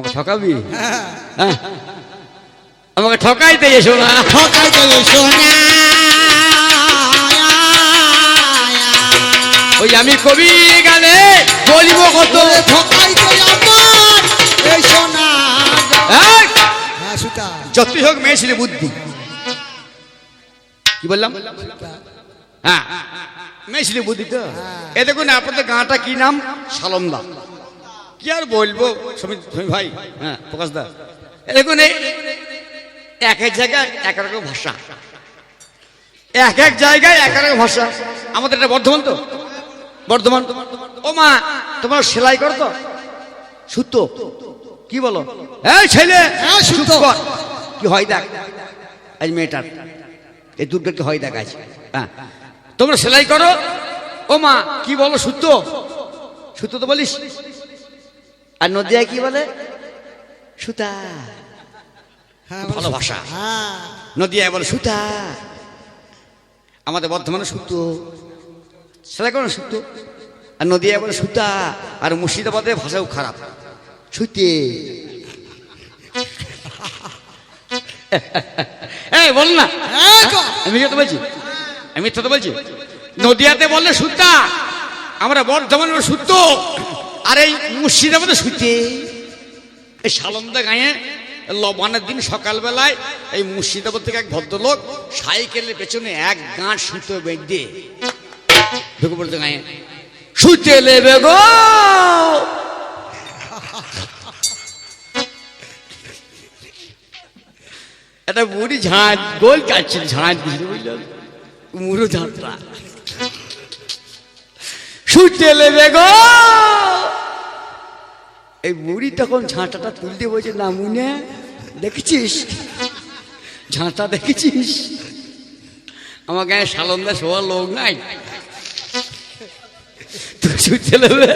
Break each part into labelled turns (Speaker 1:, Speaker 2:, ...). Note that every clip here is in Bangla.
Speaker 1: আমাকে ঠকাবি?
Speaker 2: হ্যাঁ?
Speaker 1: হ্যাঁ আমাকে ঠকাইতে এসো না
Speaker 2: ঠকাইতে এসো না
Speaker 1: ওই আমি কবি গানে বলিব কত।
Speaker 2: ঠকাইতে আমার এসো না হ্যাঁ
Speaker 1: যতই হোক মেয়ে ছিল বুদ্ধি। কি বললাম? হ্যাঁ। মেয়ে ছিল বুদ্ধি তো। এ দেখুন আপনাদের গাঁটা কি নাম? সালমদা। কি আর বলব? ভাই হ্যাঁ প্রকাশ দা। এ দেখুন এক এক জায়গায় এক রকম ভাষা। এক এক জায়গায় এক এক ভাষা। আমাদের এটা বর্ধমান তো? বর্ধমান। ও মা তোমার সেলাই করো তো? সুতো? কি বলো? হ্যাঁ ছেলে
Speaker 2: সুতো।
Speaker 1: কি হয় দেখ? আজ মেয়েটার। এই দুর্গা কি হয় দেখ আজ? হ্যাঁ। তোমরা সেলাই করো? ও মা কি বলো সুতো? সুতো তো বলিস? আর নদিয়া কি বলে? সুতা।
Speaker 2: হ্যাঁ
Speaker 1: ভালো ভাষা।
Speaker 2: হ্যাঁ।
Speaker 1: নদিয়ায় বলে সুতা। আমাদের বর্ধমানে সুতো। সেলাই করো না সুতো। আর নদিয়ায় বলে সুতা। আর মুর্শিদাবাদের ভাষাও খারাপ। সুতে। এই বল না। আমি তো বলছি? আমি তো বলছি? নদিয়াতে বললে সুতা। আমরা বর্ধমানে বলে সুতো। আর এই মুর্শিদাবাদে সুতে এই সালন্দা গায়ে লবানের দিন সকালবেলায় এই মুর্শিদাবাদ থেকে এক ভদ্রলোক সাইকেলের পেছনে এক গাঁট সুতো বেঁধে ঢুকে পড়তে গায়ে। সুতে নেবে গো! একটা বুড়ি ঝাঁট গোল কাটছিল ঝাঁট দিছিল বুঝলেন মুড়ো ঝাঁটটা নেবে গো। এই বুড়ি তখন ঝাঁটাটা তুলতে বলছে না মুনে, দেখেছিস? ঝাঁটা দেখেছিস? আমার গায়ে সালন্দা শোয়ার লোক নাই। তুই ছুটতে নেবে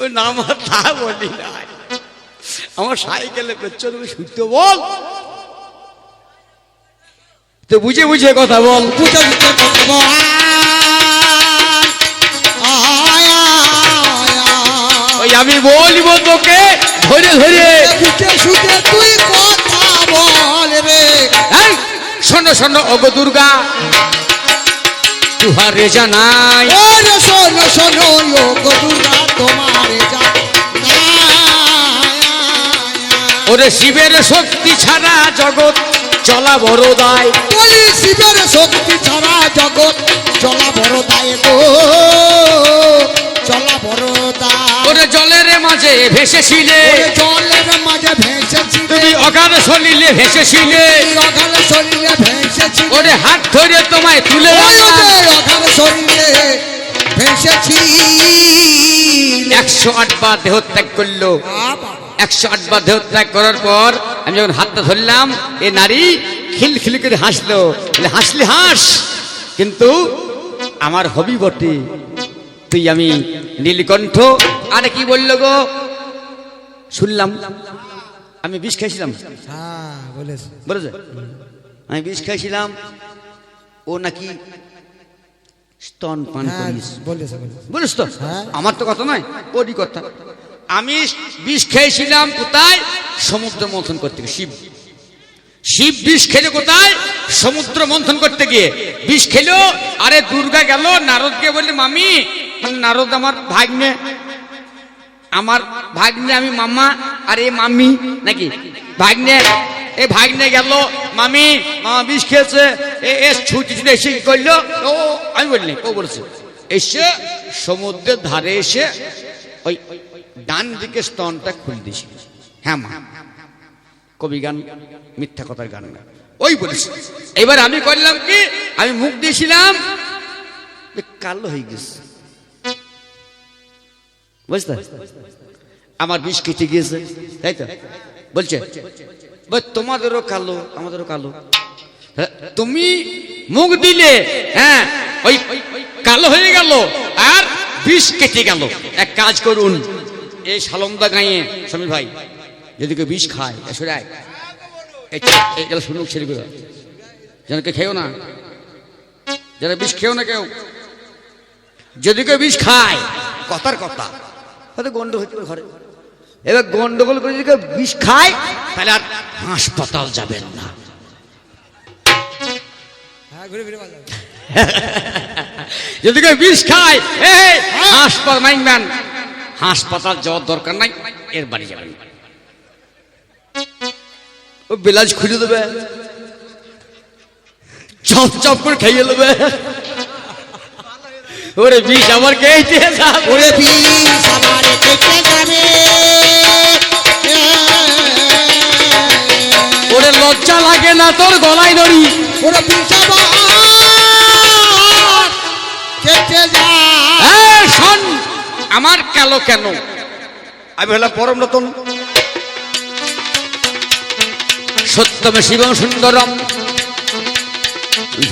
Speaker 1: ওই নাম তা বলি নাই। আমার সাইকেলে পেছনে শুনতে বল। তো বুঝে বুঝে কথা বল।
Speaker 2: বুঝে বুঝে কথা বল।
Speaker 1: আমি বলব তোকে ধরে ধরে।
Speaker 2: তুই কথা বল রে।
Speaker 1: এই, শোনো শোনো অগো দুর্গা। তুহারে জানাই।
Speaker 2: ওরে শোনো শোনো লোক দুর্গা তোমার
Speaker 1: ওরে শিবের শক্তি ছাড়া জগৎ চলা বড় দায়।
Speaker 2: বলি শিবের শক্তি ছাড়া জগৎ চলা বড় দায় গো। চলা বড় দায়
Speaker 1: ওরে জলের মাঝে ভেসেছিলে।
Speaker 2: জলের মাঝে ভেসেছি
Speaker 1: তুমি অগাধ সলিলে ভেসেছিলে।
Speaker 2: অঘাল শরীরে ভেসেছি
Speaker 1: ওরে হাত ধরে তোমায় তুলে
Speaker 2: অঘাল শরীরে ভেসেছি
Speaker 1: একশো আট বার দেহ ত্যাগ করল একশো আট বার দেহ ত্যাগ করার পর আমি যখন হাতটা ধরলাম এ নারী খিলখিল করে হাসলো। হাসলি হাস কিন্তু আমার হবি বটে। তুই আমি নীলকণ্ঠ। আরে কি বলল গো? শুনলাম। আমি বিষ খাইছিলাম।
Speaker 2: হ্যাঁ বলেছে।
Speaker 1: আমি বিষ খাইছিলাম। ও নাকি স্তন পান
Speaker 2: হ্যাঁ
Speaker 1: করিস। বলিস তো?
Speaker 2: হ্যাঁ।
Speaker 1: আমার তো কথা নয় ওরই কথা। আমি বিষ খেয়েছিলাম কোথায়? সমুদ্র মন্থন করতে গিয়ে শিব। শিব বিষ খেলে কোথায়? সমুদ্র মন্থন করতে গিয়ে। বিষ খেলো আরে দুর্গা গেল নারদকে বললে মামি নারদ আমার ভাগ্নে। আমার ভাগ্নে আমি মামা আর এ মামি নাকি? ভাগ্নে, এ ভাগ্নে গেল, মামি, মামা বিষ খেয়েছে, এ ছুটি ছুটি এসে কি করল? ও, আমি বললি, ও বলেছে, এসে সমুদ্রের ধারে এসে ওই ডান দিকে স্তনটা খুলে দিয়েছিল হ্যাঁ মা, কবি গান, মিথ্যা কথার গান না। ওই বলেছে, এবার আমি করলাম কি? আমি মুখ দিয়েছিলাম কালো হয়ে গেছে। বুঝতে? আমার বিষ কেটে গিয়েছে তাই তো? বলছে বল, তোমাদেরও কালো আমাদেরও কালো। হ্যাঁ, তুমি মুখ দিলে হ্যাঁ ওই কালো হয়ে গেল আর বিষ কেটে গেল। এক কাজ করুন এই সালন্দা গাঁয়ে সমীর ভাই যদি কেউ বিষ খায় এসে আয় এটা শুনুক ছেলেগুলো যেন কেউ খেয়েও না যারা বিষ খেয়েও না কেউ। যদি কেউ বিষ খায় কথার কথা। হয়তো গন্ড হইতে পারে। ঘরে এবার গন্ডগোল করে যদি কেউ বিষ খায় তাহলে আর হাসপাতাল যাবেন না।
Speaker 2: হ্যাঁ
Speaker 1: যদি কেউ বিষ খায় হাসপাতাল মাইনবেন হাসপাতাল যাওয়ার দরকার নাই এর বাড়ি যাবেন। ও বেলাজ খুলে দেবে। চপ চপ করে খাইয়ে দেবে। ওরে বিষ আমার খেয়েছে
Speaker 2: ওরে বিষ আমার কেটে যাবে।
Speaker 1: ওরে লজ্জা লাগে না তোর গলায় নড়ি
Speaker 2: ওরে বিষ আমার কেটে
Speaker 1: শোন আমার কালো কেন? আমি হলাম পরম রতন। সত্যম শিবম সুন্দরম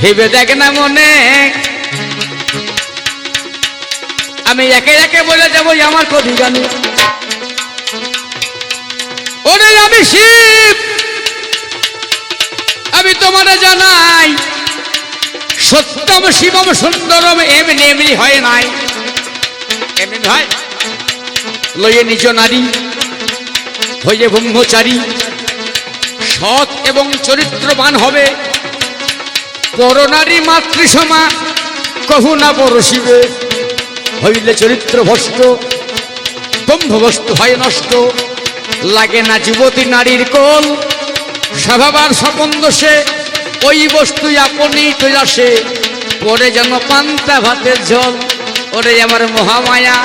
Speaker 1: ভেবে দেখ না মনে। আমি একে একে বলে যাব আমার কবি গানে ওরে আমি শিব। আমি তোমার জানাই, সত্যম শিবম সুন্দরম এমনি এমনি হয় নাই। এমনি হয়? লইয়ে নিজ নারী হইয়ে ব্রহ্মচারী, সৎ এবং চরিত্রবান হবে। পরনারী মাতৃসমা, কহু না পরশিবে। হইলে চরিত্র ভষ্ট ব্রহ্মবস্তু হয় নষ্ট। লাগে না যুবতী নারীর কোল, স্বভাবার স্বপন দোষে ওই বস্তু আপনি তৈরাসে পরে যেন পান্তা ভাতের ঝোল, ওরে আমার মহামায়া,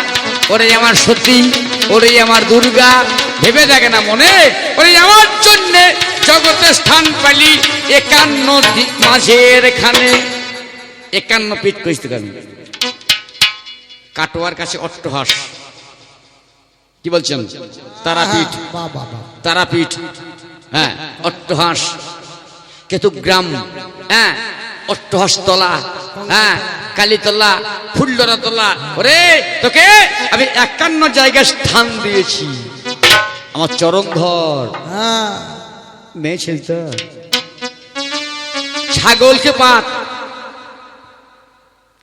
Speaker 1: ওরে আমার সতী, ওরে আমার দুর্গা। ভেবে দেখে না মনে, ওরে আমার জন্যে জগতে স্থান পালি একান্ন মাঝের এখানে একান্ন পিঠ আমি কাটোয়ার কাছে অট্টহাস। কি বলছেন? তারাপীঠ।
Speaker 2: বাবা
Speaker 1: তারাপীঠ। হ্যাঁ অট্টহাস। কেতুগ্রাম হ্যাঁ অট্টহাসতলা হ্যাঁ কালীতলা ফুল্লরাতলা ওরে তোকে আমি একান্ন জায়গায় স্থান দিয়েছি। আমার চরণধর
Speaker 2: হ্যাঁ।
Speaker 1: মেয়ে ছেলতে ছাগলকে পাত।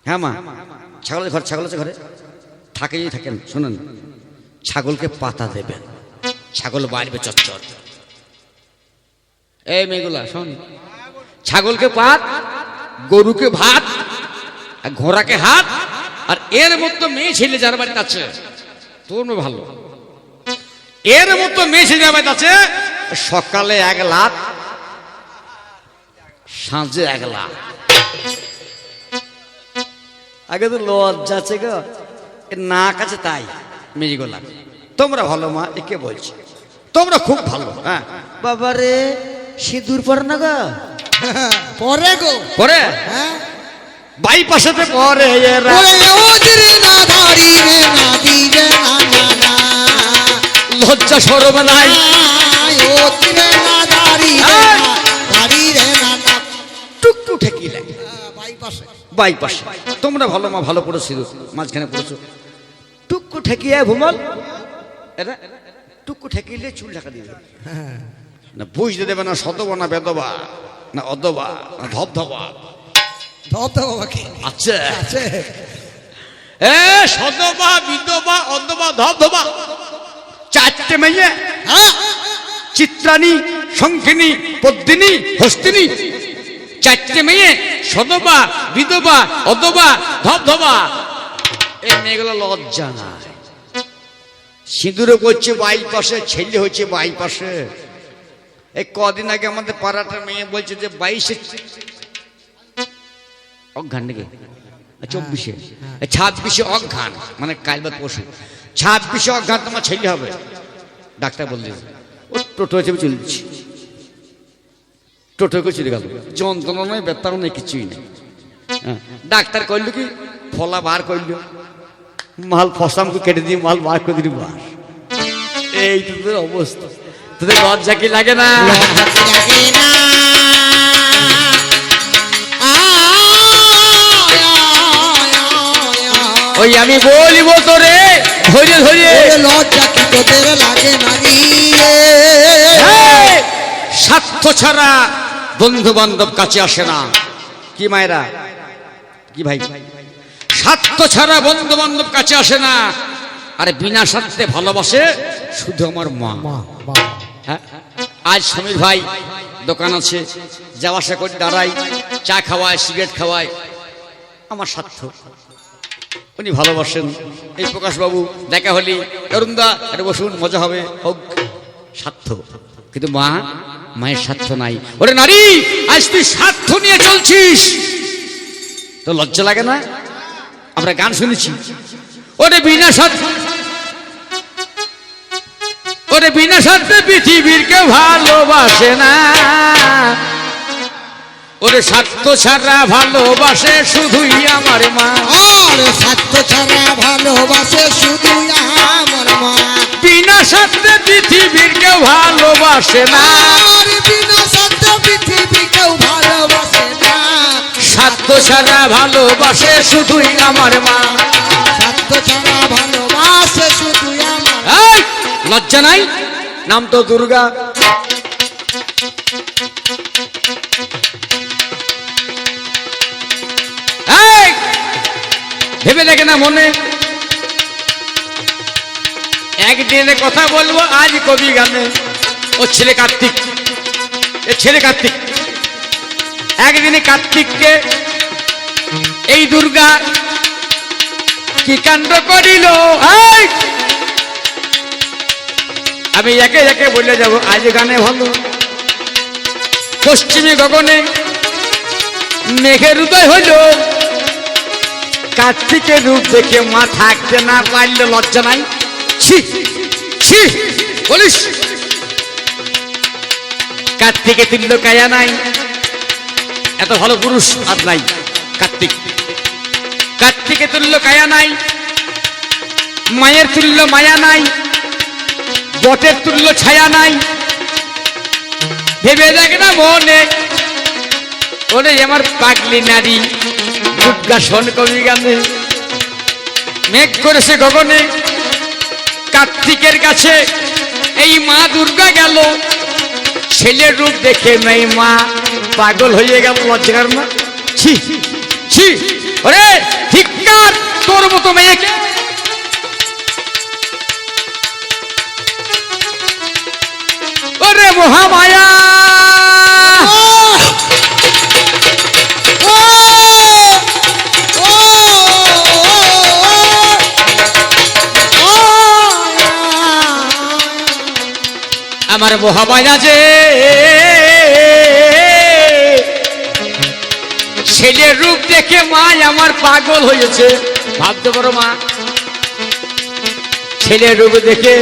Speaker 1: হ্যাঁ মা। ছাগলের ঘর, ছাগল আছে ঘরে? থাকে যদি থাকেন, শুনুন। ছাগলকে পাতা দেবেন। ছাগল বাড়বে চচ্চর। এই মেয়েগুলা, শোন। ছাগলকে পাত, গরুকে ভাত ঘোড়াকে হাত, আর এর মতো মেয়ে ছেলে যার বাড়িতে আছে, তোর ভালো। এর মতো মেয়ে ছেলে যার বাড়িতে আছে, সকালে এক লাখ সাঁঝে এক লাখ আগে তো লজ্জা আছে গো। নাক আছে তাই মেজিগোলা তোমরা ভালো মা একে বলছি। তোমরা খুব ভালো হ্যাঁ। বাবা রে সিঁদুর পর না গো?
Speaker 2: পরে গো।
Speaker 1: পরে?
Speaker 2: হ্যাঁ।
Speaker 1: বাইপাসেতে পরে এরা।
Speaker 2: ওরে না ধারি রে না দিরে না না না।
Speaker 1: লজ্জা সরব নাই।
Speaker 2: আয় ওদিরে রে ধারি রে না না।
Speaker 1: টুকটু ঠেকি লাগে
Speaker 2: বাইপাসে।
Speaker 1: বাইপাসে। তোমরা ভালো মা ভালো পড়েছো মাঝখানে পড়েছো। টুকু ঠেকিয়ে ভুমল এরা টুকু ঠেকিলে চুল ঢাকা দিয়ে দেবে। না বুঝতে দেবে না সতবা না বেদবা না অদবা না ধবধবা।
Speaker 2: বাবাকে
Speaker 1: আচ্ছা
Speaker 2: আছে।
Speaker 1: এ সদবা বিধবা অদবা ধবধবা। চারটে মেয়ে
Speaker 2: হ্যাঁ।
Speaker 1: চিত্রাণী শঙ্খিনী পদ্মিনী হস্তিনী চারটে মেয়ে সদবা বিধবা অদবা ধবধবা। এই মেয়েগুলো লজ্জা না সিঁদুরে করছে বাই পাশে ছেলে হচ্ছে বাই পাশে এই কদিন আগে আমাদের পাড়াটার মেয়ে বলছে যে বাইশে অজ্ঞান নাকি? চব্বিশে। ছাব্বিশে অজ্ঞান মানে কাল বা পশু ছাব্বিশে অজ্ঞান তোমার ছেলে হবে। ডাক্তার বললেন ও টোটো হিসেবে চলছি টোটো করে চলে গেল যন্ত্রণা নয় বেতারও নেই কিছুই নেই ডাক্তার কইল কি ফলা বার করল মাল ফসামকে কেটে দিয়ে মাল বার করে দিলি বার এই তোদের অবস্থা তোদের লজ্জা কি লাগে না ওই আমি বলিব তোরে ধৈর্য ধৈর্য।
Speaker 2: লজ্জা কি তোদের লাগে না
Speaker 1: স্বার্থ ছাড়া বন্ধু বান্ধব কাছে আসে না। কি মায়েরা? কি ভাই? স্বার্থ ছাড়া বন্ধু বান্ধব কাছে আসে না। আরে বিনা স্বার্থে ভালোবাসে শুধু আমার মা। হ্যাঁ? আজ সমীর ভাই দোকান আছে যাওয়া আসা করে দাঁড়াই চা খাওয়ায় সিগারেট খাওয়ায়। আমার স্বার্থ। উনি ভালোবাসেন। এই প্রকাশবাবু দেখা হলি। অরুণদা এটা বসুন মজা হবে। হোক স্বার্থ। কিন্তু মা মায়ের স্বার্থ নাই। ওরে নারী, আজ তুই স্বার্থ নিয়ে চলছিস। তো লজ্জা লাগে না? আমরা গান শুনেছি। ওরে বিনা স্বার্থ ওরে বিনা স্বার্থে পৃথিবীর কেউ ভালোবাসে না। ওরে স্বার্থ ছাড়া ভালোবাসে শুধুই আমার মা।
Speaker 2: আর স্বার্থ ছাড়া ভালোবাসে শুধু আমার মা।
Speaker 1: বিনা স্বার্থে পৃথিবীর কেউ ভালোবাসে না।
Speaker 2: বিনা স্বার্থ পৃথিবী কেউ ভালোবাসে না।
Speaker 1: স্বার্থ ছাড়া ভালোবাসে শুধুই আমার মা।
Speaker 2: স্বার্থ ছাড়া ভালোবাসে শুধু আমার
Speaker 1: এই, লজ্জা নাই? নাম তো দুর্গা। ভেবে দেখে না মনে। একদিনে কথা বলব আজ কবি গানে। ও ছেলে কার্তিক, এ ছেলে কার্তিক। একদিনে কার্তিককে এই দুর্গা কি কাণ্ড করিল? আমি একে একে বলে যাব, আজ গানে ভালো। পশ্চিমী গগনে মেঘের উদয় হইল। কার্তিকের রূপ দেখে মা থাকতে না পারলে লজ্জা নাই। ছি ছি, বলিস। কার্তিকে তুল্য কায়া নাই, এত ভালো পুরুষ আর নাই কার্তিক। কার্তিকে তুল্য কায়া নাই, মায়ের তুল্য মায়া নাই, বটের তুল্য ছায়া নাই। ভেবে দেখ না মনে ওরে আমার পাগলি নারী উদ্গাসন কবি গানে। মেঘ করেছে গগনে কার্তিকের কাছে এই মা দুর্গা গেল। ছেলের রূপ দেখে নেই মা। পাগল হয়ে গেল লজ্জার মা। ছি ছি ওরে! আমার মহামায়া যে ছেলের রূপ দেখে মা আমার পাগল হয়েছে। ভাবতে পারো মা। ছেলের রূপ দেখে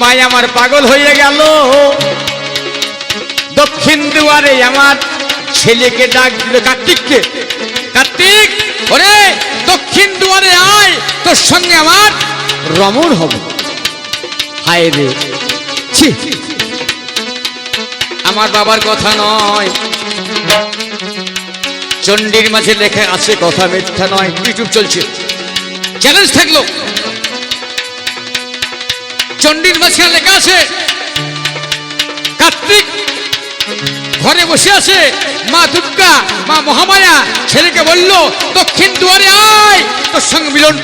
Speaker 1: মা আমার পাগল হয়ে গেল। দক্ষিণ দুয়ারে আমার ছেলেকে ডাক দিল, কার্তিককে, কার্তিক, ওরে, দক্ষিণ দুয়ারে আয়, তোর সঙ্গে আমার রমণ হবে। হায় রে। ছি। আমার বাবার কথা নয়। চণ্ডীর মাঝে লেখা আছে কথা মিথ্যা নয়। ইউটিউব চলছে। চ্যালেঞ্জ থাকল। চণ্ডীর মাঝে লেখা আছে, কার্তিক ঘরে বসে আছে, মা দুর্গা, মা মহামায়া, ছেলেকে বলল, দক্ষিণ দুয়ারে আয়, তোর সঙ্গে মিলন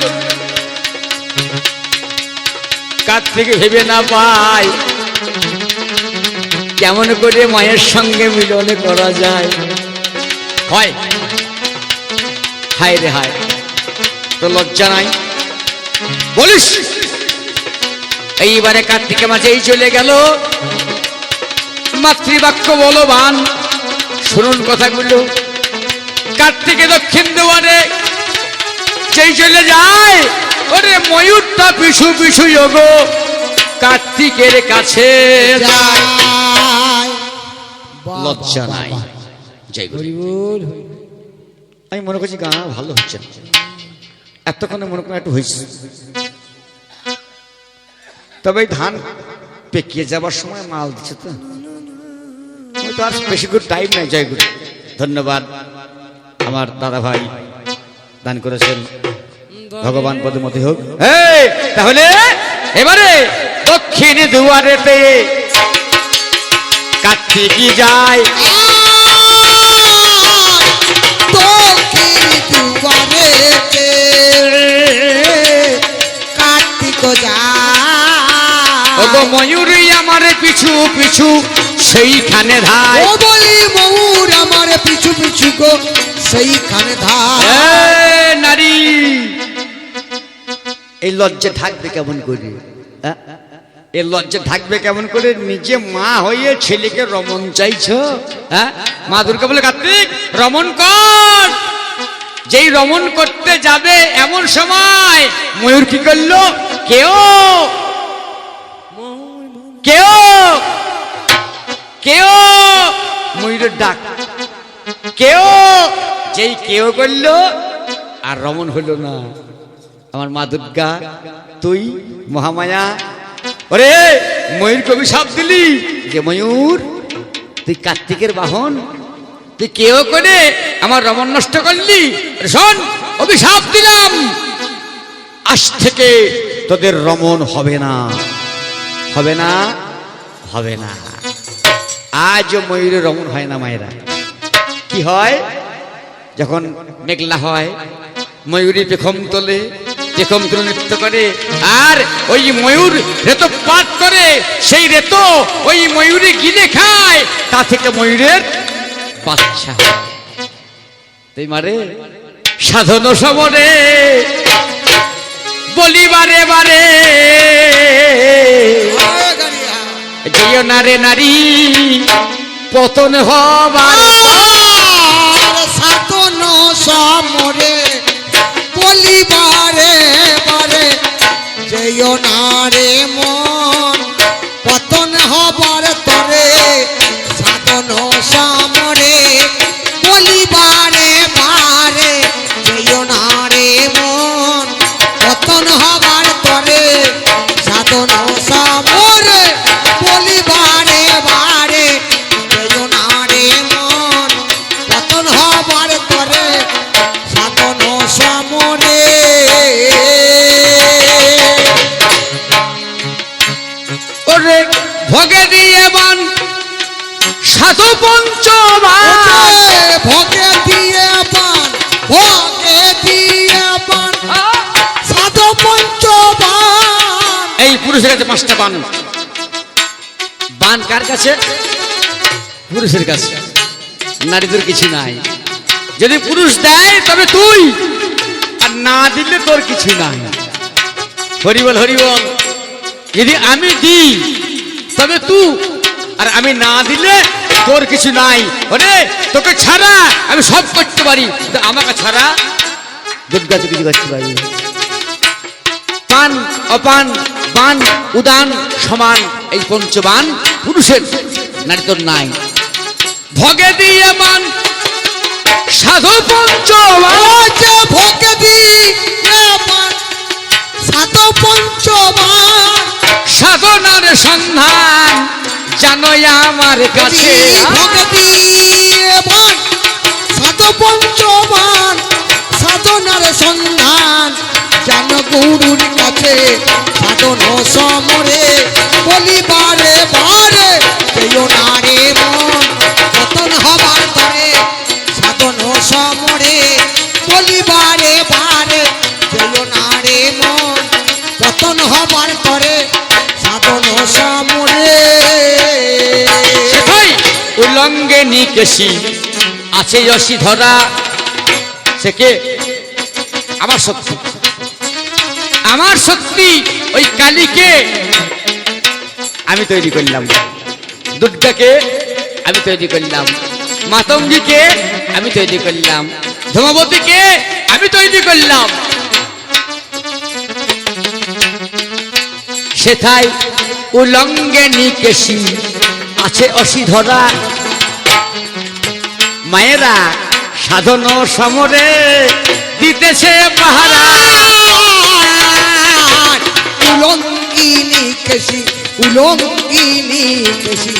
Speaker 1: করব। থেকে ভেবে না পাই কেমন করে মায়ের সঙ্গে মিলন করা যায়? হয়। হায় রে হায়। তো লজ্জা নাই? বলিস। এইবারে কার্তিকের মাঝেই চলে গেল। মাতৃবাক্য বলবান। শুনুন কথাগুলো। কার্তিকে দক্ষিণ দুয়ারে সেই চলে যায় ওরে ময়ূরটা পিছু পিছু যোগো। কার্তিকের কাছে লজ্জা নাই। জয় আমি মনে করছি গান ভালো হচ্ছে না। এতক্ষণে মনে করেন একটু হয়েছে। তবে ধান পেকিয়ে যাবার সময় মাল দিচ্ছে তো। তো আর বেশি করে টাইম নাই জয় গুরু। ধন্যবাদ। আমার দাদা ভাই দান করেছেন। ভগবান পদমতি হোক। এই, তাহলে এবারে দক্ষিণ দুয়ারেতে কার্তিকি যায়।
Speaker 2: দক্ষিণ দুয়ারেতে কার্তিক যায়।
Speaker 1: ওগো ময়ূরী আমার পিছু পিছু সেইখানে ধায়।
Speaker 2: ও বলি ময়ূর আমার পিছু পিছু গো সেইখানে
Speaker 1: এ, নারী। এই লজ্জা থাকবে কেমন করে? এই লজ্জা থাকবে কেমন করে? নিজে মা হয়ে ছেলেকে রমন চাইছ? হ্যাঁ মা দুর্গা বলে, কার্তিক রমন কর। যেই রমন করতে যাবে এমন সময় ময়ূর কি করল? কেউ কেউ কেউ ময়ূরের ডাক, কেউ, যেই কেউ করল, আর রমন হলো না। আমার মা দুর্গা, তুই মহামায়া। ওরে, ময়ূর কবি সব দিলি। যে ময়ূর, তুই কার্তিকের বাহন। তুই কেউ করে আমার রমন নষ্ট করলি। শোন, অভিশাপ দিলাম। আজ থেকে তোদের রমন হবে না। হবে না হবে না। আজও ময়ূরের রমন হয় না মায়েরা। কি হয়? যখন মেঘলা হয়, ময়ূরী পেখম তোলে পেখম তুলে নৃত্য করে, আর ওই ময়ূর রেতো পাত করে, সেই রেতো ওই ময়ূরী গিলে খায়, তা থেকে ময়ূরের বাচ্চা তাই মারে, সাধন সমরে বলি বারে যেও না রে নারী, পতন হবার
Speaker 2: সাতন সমরে বলিবারে বারে বারে যেও না রে মন পতন হবার তরে সাধন সমরে
Speaker 1: পুরুষের কাছে পাঁচটা বান। বান কার কাছে? পুরুষের কাছে। নারীদের কিছু নাই। যদি পুরুষ দেয়, তবে তুই। আর না দিলে তোর কিছু নাই। হরিবল হরিবল। যদি আমি দিই, তবে তুই আর আমি না দিলে তোর কিছু নাই। ওরে, তোকে ছাড়া আমি সব করতে পারি। আমাকে ছাড়া দুর্গা তুই কিছু করতে পারি পান, অপান। বান উদান সমান এই পঞ্চবান পুরুষের নারী তোর নাই। ভগে দিয়ে বান সাধু পঞ্চবান।
Speaker 2: যে ভগে দিয়ে সাধু পঞ্চবান।
Speaker 1: সাধনার সন্ধান জানো আমার কাছে।
Speaker 2: ভগে দিয়ে পান সাধু পঞ্চবান। সাধনার সন্ধান জান গুরুর কাছে। সাধন সমরে, বলিবারে বারে যেও না রে মন পতন হবার তরে, সাধন সমরে, বলিবারে বারে যেও না রে মন পতন হবার তরে, সাধন সমরে।
Speaker 1: উলঙ্গে নিকেশি, আছে যশি ধরা সে কে? আমার শক্তি আমার সত্যি ওই কালীকে আমি তৈরি করলাম। দুর্গাকে আমি তৈরি করলাম। মাতঙ্গীকে আমি তৈরি করলাম। ধূমবতীকে আমি তৈরি করলাম। সেথায় উলঙ্গে নিকেশি, আছে অসিধরা। মায়েরা সাধন সমরে দিতেছে পাহারা
Speaker 2: উলঙ্গিনী কেশি উলঙ্গিনী কেশি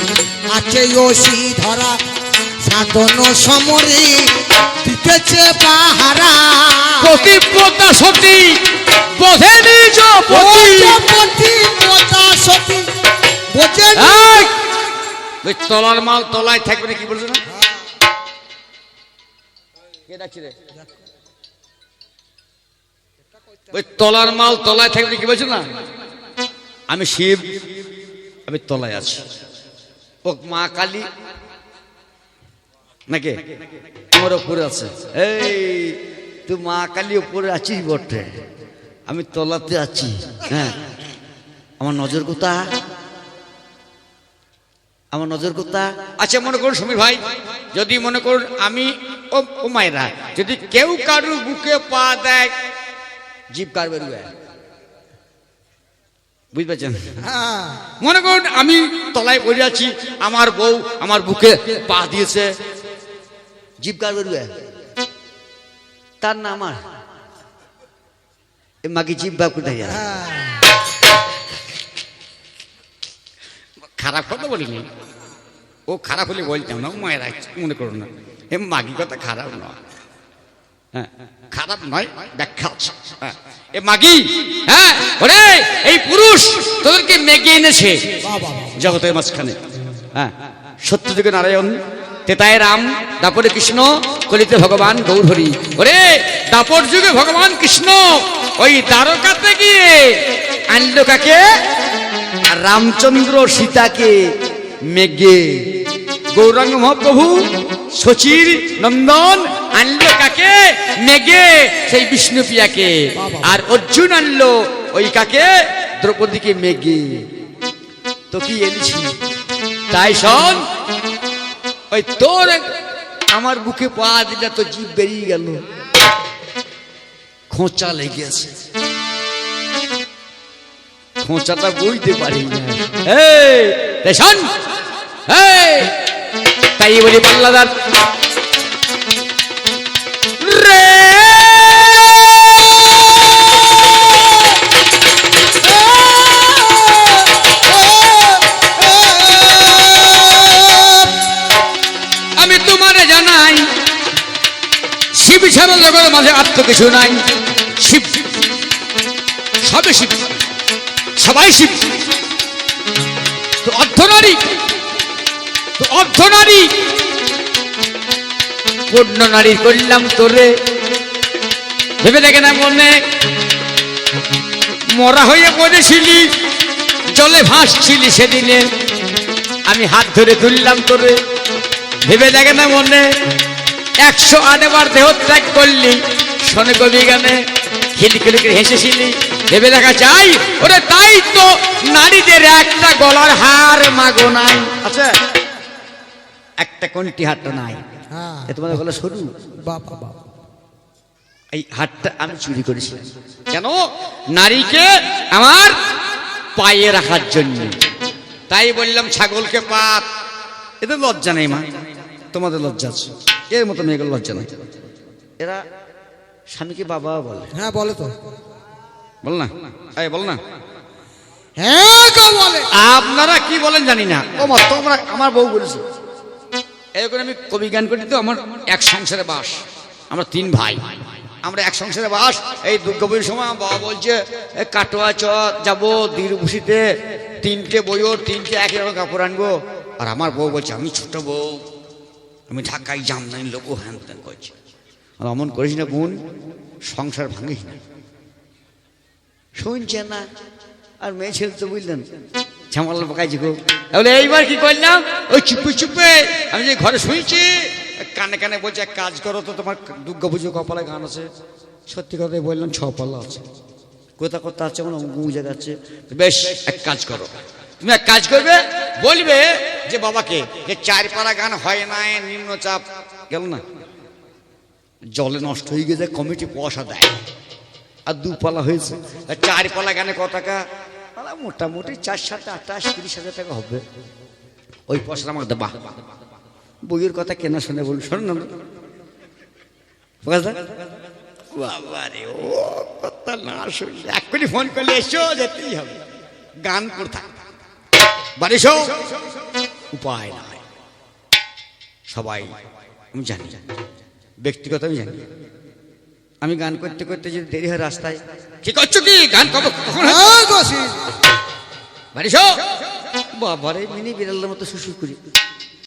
Speaker 2: আছে ওসি ধরা সাধন সমরে দিতেছে পাহারা।
Speaker 1: প্রতিব্রতা সতী বোধে নিজ পতি
Speaker 2: পতি সতী বোঝে
Speaker 1: ওই তলার মাল তলায় থাকবে না কি বলছো? না কে ডাকছি রে? ওই তলার মাল তলায় থাকবে কি বলছো না? আমি শিব, আমি তলায় আছি। ও মা কালী। নাকি? আমার উপরে আছে। এই, তুই মা কালী উপরে আছিস বটে। আমি তলাতে আছি। হ্যাঁ। আমার নজর কোথা? আমার নজর কোথা? আচ্ছা মনে করুন সমীর ভাই, যদি মনে করুন আমি ও মায়েরা, যদি কেউ কারুর বুকে পা দেয় জীব কার বেরোবে বুঝতে পারছেন?
Speaker 2: হ্যাঁ।
Speaker 1: মনে করুন আমি তলায় পড়ে আছি আমার বউ আমার বুকে পা দিয়েছে। জীব কার বেরোবে তার না আমার এ মাকে জীব বাপ কোথায় যায়? খারাপ কথা বলিনি। ও খারাপ হলে বলতাম না মায়ের মনে করো না। এ মাগি কথা খারাপ নয়। খারাপ নয়, ব্যাখ্যা আছে। হ্যাঁ। এ মাগি হ্যাঁ ওরে, এই পুরুষ তোদেরকে মেগে এনেছে জগতের মাঝখানে। হ্যাঁ। সত্যযুগে নারায়ণ, তেতায় রাম, দাপরে কৃষ্ণ, কলিতে ভগবান গৌরহরি। ওরে, দাপর যুগে ভগবান কৃষ্ণ, ওই দ্বারকাতে গিয়ে আনলো কাকে? আর রামচন্দ্র সীতাকে মেঘে গৌরাঙ্গ মহাপ্রভু সচির নন্দন আনলো কাকে? মেঘে সেই বিষ্ণুপ্রিয়াকে আর অর্জুন আনলো ওই কাকে? দ্রৌপদীকে মেঘে তো কি এনেছি? তাই শোন। ওই তোর আমার বুকে পা দিলে তো জীব বেরিয়ে গেল। খোঁচা লেগে আছে। খোঁচাটা বইতে পারি না। তাই বলি পাল্লাদার। মাঝে আত্ম কিছু নাই। শিব। সবে শিব। সবাই শিব। তো অর্ধনারী তো অর্ধনারী পূর্ণ নারী করলাম তোরে। ভেবে দেখে না মনে? মরা হয়ে পড়েছিলি জলে ভাসছিলি সেদিনে। আমি হাত ধরে তুললাম তোরে। ভেবে দেখে না মনে? একশো আটবার দেহ ত্যাগ করলি। শোনে কবি গানে খিলখিলি করে হেসেছিলি। ভেবে দেখা চাই ওরে তাই তো নারীদের একটা গলার হার মাগো নাই। আচ্ছা। একটা কোনটি হারটা নাই?
Speaker 2: হ্যাঁ।
Speaker 1: তোমাদের গলা সরু?
Speaker 2: বাবা
Speaker 1: এই হাতটা আমি চুরি করেছি কেন? নারীকে আমার পায়ে রাখার জন্য। তাই বললাম ছাগলকে পাত এতে লজ্জা নেই মা। তোমাদের লজ্জা আছে। এর মতো মেয়েগুলো লজ্জা নেই। এরা স্বামীকে বাবা বলে।
Speaker 2: হ্যাঁ বলে তো।
Speaker 1: বল না। এই বল না।
Speaker 2: হ্যাঁ বলে।
Speaker 1: আপনারা কি বলেন জানি না। ও মা তোমরা আমার বউ বলেছে। এরকম আমি কবি গান করি তো আমার এক সংসারে বাস। আমরা তিন ভাই। আমরা এক সংসারে বাস। এই দুর্গাপুজোর সময় আমার বাবা বলছে কাটোয়া চ যাব দীর্ঘভূষিতে। তিনটে বইও তিনটে একই রকম কাপড় আনব। আর আমার বউ বলছে আমি ছোট বউ। আমি ঢাকায় জামদানি লোক হ্যান ত্যান করছি। আর অমন করিস না বোন সংসার ভাঙিস না। শুনছে না? আর মেয়ে ছেলে তো বুঝলেন ঝামাল পাকাইছি গো। তাহলে এইবার কি করলাম? ওই চুপে চুপে আমি যে ঘরে শুয়েছি কানে কানে বলছে এক কাজ করো তো তোমার দুর্গা পুজো কপালে গান আছে। সত্যি কথাই বললাম ছ পাল্লা আছে। কোথা কোথা আছে আমার অঙ্গ জায়গা আছে। বেশ এক কাজ করো। তুমি এক কাজ করবে বলবে যে বাবাকে, যে চার পাড়া গান হয় না নিম্নচাপ, গেল না? জলে নষ্ট হয়ে গেছে, কমিটি পয়সা দেয়। আর দুপালা হয়েছে। চার পালা গানে ক টাকা? মোটামুটি চার সাত আঠাশ তিরিশ হাজার টাকা হবে। ওই পয়সাটা আমাকে দেবা বইয়ের কথা কেনা শুনে বলুন, শোন না। বাবা রে ও কথা না শুনলে এক কোটি ফোন করলে এসো, যেতেই হবে। গান করতে বাড়ি উপায় নাই। সবাই আমি জানি। ব্যক্তিগত আমি জানি। আমি গান করতে করতে যদি দেরি হয় রাস্তায় কি করছ কি? গান কবে?
Speaker 2: হ্যাঁ?
Speaker 1: বাড়ি শো বাবারে মিনি বিড়ালের মতো শুশু করি